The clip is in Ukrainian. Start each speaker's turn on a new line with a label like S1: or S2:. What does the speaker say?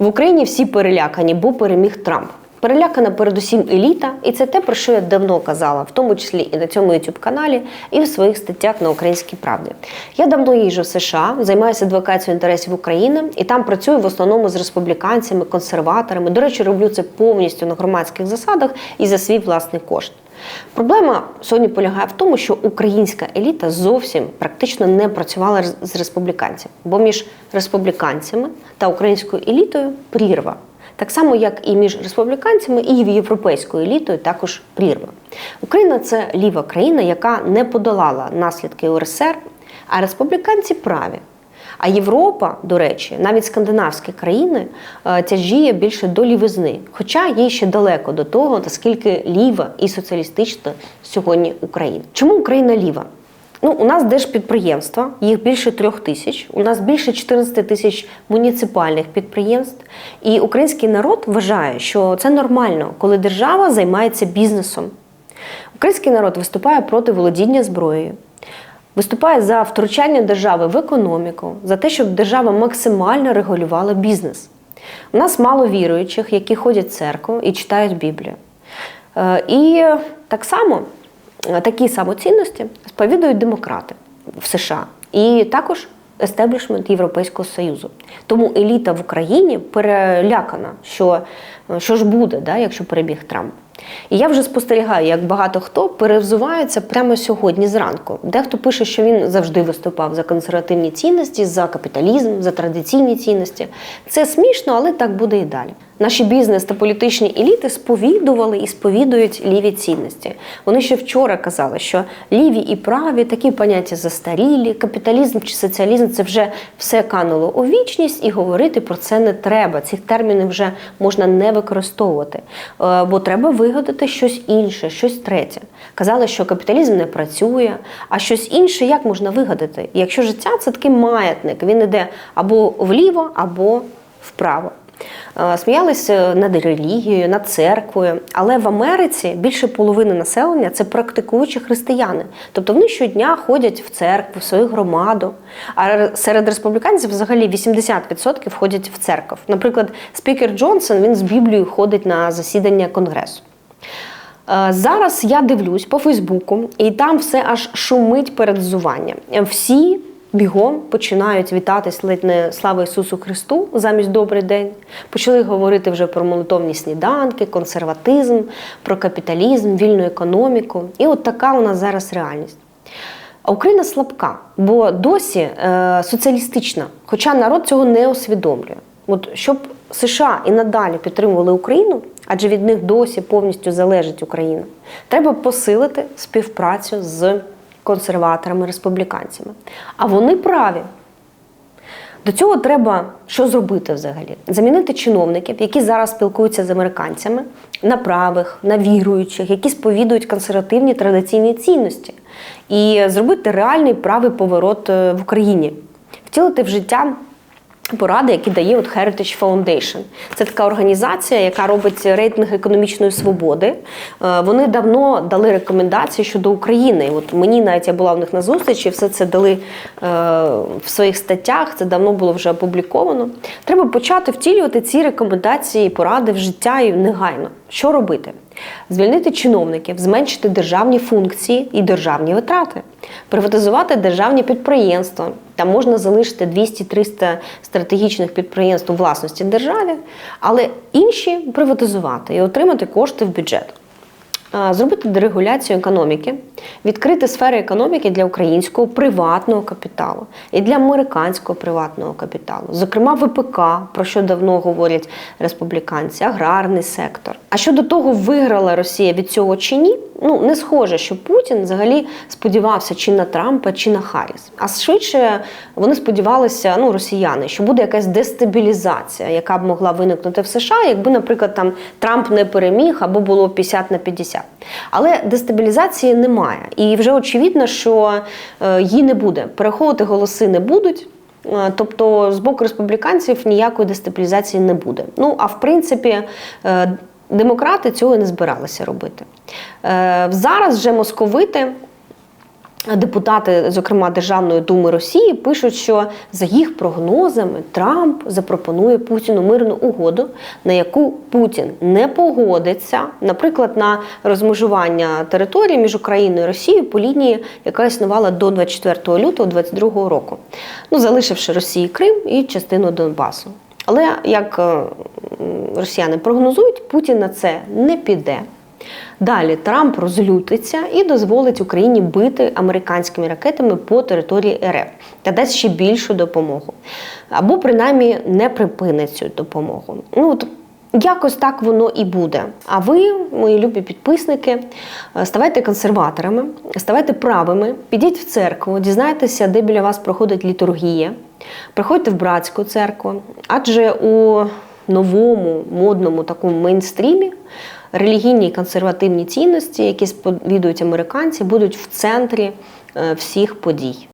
S1: В Україні всі перелякані, бо переміг Трамп. Перелякана передусім еліта, і це те, про що я давно казала, в тому числі і на цьому youtube каналі, і в своїх статтях на Українській правді. Я давно їжджу в США, займаюся адвокацією інтересів України, і там працюю в основному з республіканцями, консерваторами. До речі, роблю це повністю на громадських засадах і за свій власний кошт. Проблема сьогодні полягає в тому, що українська еліта зовсім практично не працювала з республіканцями, бо між республіканцями та українською елітою прірва. Так само, як і між республіканцями і європейською елітою також прірва. Україна це ліва країна, яка не подолала наслідки УРСР, а республіканці праві. А Європа, до речі, навіть скандинавські країни е, тяжіє більше до лівизни, хоча їй ще далеко до того, наскільки ліва і соціалістична сьогодні Україна. Чому Україна ліва? Ну, у нас держпідприємства, їх більше трьох тисяч. У нас більше 14 тисяч муніципальних підприємств. І український народ вважає, що це нормально, коли держава займається бізнесом. Український народ виступає проти володіння зброєю, виступає за втручання держави в економіку, за те, щоб держава максимально регулювала бізнес. У нас мало віруючих, які ходять в церкву і читають Біблію. Е, І так само е, такі самоцінності сповідують демократи в США і також естеблішмент Європейського Союзу. Тому еліта в Україні перелякана, що е, що ж буде, да, якщо перебіг Трамп. І я вже спостерігаю, як багато хто перевзувається прямо сьогодні зранку. Дехто пише, що він завжди виступав за консервативні цінності, за капіталізм, за традиційні цінності. Це смішно, але так буде і далі. Наші бізнес та політичні еліти сповідували і сповідують ліві цінності. Вони ще вчора казали, що ліві і праві такі поняття застарілі, капіталізм чи соціалізм це вже все кануло у вічність, і говорити про це не треба. Цих термінів вже можна не використовувати, Е, бо треба вигадати щось інше, щось третє. Казали, що капіталізм не працює, а щось інше як можна вигадати? Якщо життя це такий маятник, він іде або вліво, або вправо. Е, Сміялися над релігією, над церквою, але в Америці більше половини населення це практикуючі християни. Тобто вони щодня ходять в церкву, в свою громаду. А серед республіканців взагалі 80% ходять в церкву. Наприклад, спікер Джонсон він з Біблією ходить на засідання конгресу. Е, Зараз я дивлюсь по Фейсбуку, і там все аж шумить перед взуванням. Всі бігом починають вітатись ледь не слава Ісусу Христу замість добрий день. Почали говорити вже про молитовні сніданки, консерватизм, про капіталізм, вільну економіку. І от така у нас зараз реальність. А Україна слабка, бо досі е, соціалістична, хоча народ цього не усвідомлює. От щоб США і надалі підтримували Україну, адже від них досі повністю залежить Україна, треба посилити співпрацю з консерваторами, республіканцями. А вони праві. До цього треба що зробити взагалі? Замінити чиновників, які зараз спілкуються з американцями, на правих, на віруючих, які сповідують консервативні традиційні цінності, і зробити реальний правий поворот е, в Україні, втілити в життя. Поради, які дає от Heritage Foundation. Це така організація, яка робить рейтинг економічної свободи. Е, Вони давно дали рекомендації щодо України. От мені навіть я була в них на зустрічі, все це дали е, в своїх статтях. Це давно було вже опубліковано. Треба почати втілювати ці рекомендації, поради в життя і негайно. Що робити? Звільнити чиновників, зменшити державні функції і державні витрати, приватизувати державні підприємства. Там можна залишити 200-300 стратегічних підприємств у власності держави, але інші приватизувати і отримати кошти в бюджет. Зробити дерегуляцію економіки, відкрити сфери економіки для українського приватного капіталу і для американського приватного капіталу, зокрема ВПК, про що давно говорять республіканці, аграрний сектор. А щодо того, виграла Росія від цього чи ні, ну не схоже, що Путін взагалі сподівався чи на Трампа, чи на Харріс. А швидше вони сподівалися, ну росіяни, що буде якась дестабілізація, яка б могла виникнути в США, якби, наприклад, там Трамп не переміг або було 50 на 50. Але дестабілізації немає, і вже очевидно, що е, її не буде. Переховувати голоси не будуть. Е, Тобто з боку республіканців ніякої дестабілізації не буде. Ну а в принципі, е, демократи цього не збиралися робити. Е, Зараз вже московити Депутати, зокрема Державної думи Росії, пишуть, що за їх прогнозами Трамп запропонує Путіну мирну угоду, на яку Путін не погодиться, наприклад, на розмежування території між Україною і Росією по лінії, яка існувала до 24 лютого 2022 року, ну залишивши Росії Крим і частину Донбасу. Але як е, росіяни прогнозують, Путін на це не піде. Далі Трамп розлютиться і дозволить Україні бити американськими ракетами по території РФ та дасть ще більшу допомогу. Або принаймні не припинить цю допомогу. Ну от якось так воно і буде. А ви, мої любі підписники, ставайте консерваторами, ставайте правими, підіть в церкву, дізнайтеся, де біля вас проходить літургія. Приходьте в братську церкву, адже у новому модному такому мейнстрімі релігійні і консервативні цінності, які сповідують американці, будуть в центрі е, всіх подій.